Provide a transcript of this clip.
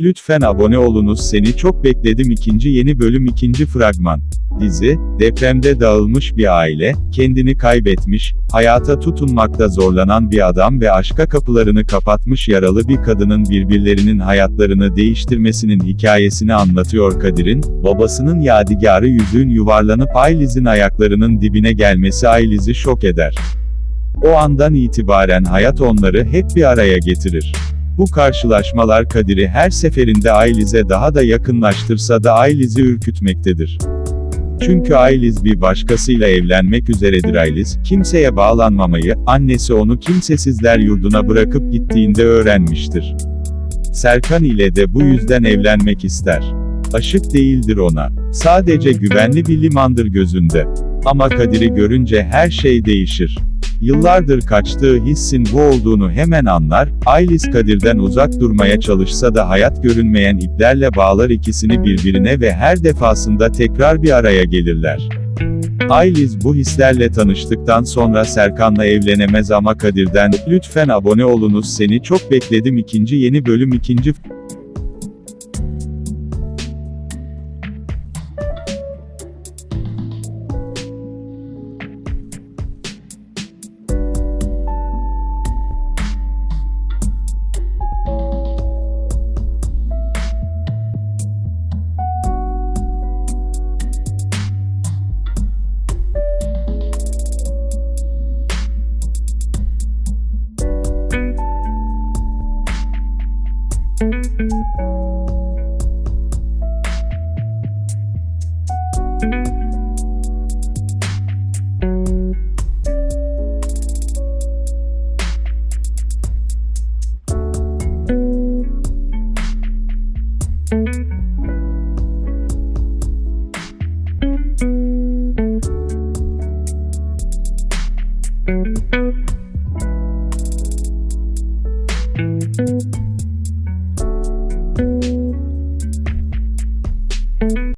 Lütfen abone olunuz seni çok bekledim ikinci yeni bölüm ikinci fragman. Dizi, depremde dağılmış bir aile, kendini kaybetmiş, hayata tutunmakta zorlanan bir adam ve aşka kapılarını kapatmış yaralı bir kadının birbirlerinin hayatlarını değiştirmesinin hikayesini anlatıyor Kadir'in, babasının yadigarı yüzüğün yuvarlanıp Ayliz'in ayaklarının dibine gelmesi Ayliz'i şok eder. O andan itibaren hayat onları hep bir araya getirir. Bu karşılaşmalar Kadir'i her seferinde Ayliz'e daha da yakınlaştırsa da Ayliz'i ürkütmektedir. Çünkü Ayliz bir başkasıyla evlenmek üzeredir Ayliz, kimseye bağlanmamayı, annesi onu kimsesizler yurduna bırakıp gittiğinde öğrenmiştir. Serkan ile de bu yüzden evlenmek ister. Aşık değildir ona. Sadece güvenli bir limandır gözünde. Ama Kadir'i görünce her şey değişir. Yıllardır kaçtığı hissin bu olduğunu hemen anlar, Aylis Kadir'den uzak durmaya çalışsa da hayat görünmeyen iplerle bağlar ikisini birbirine ve her defasında tekrar bir araya gelirler. Ayliz bu hislerle tanıştıktan sonra Serkan'la evlenemez ama Kadir'den, lütfen abone olunuz seni çok bekledim ikinci yeni bölüm ikinci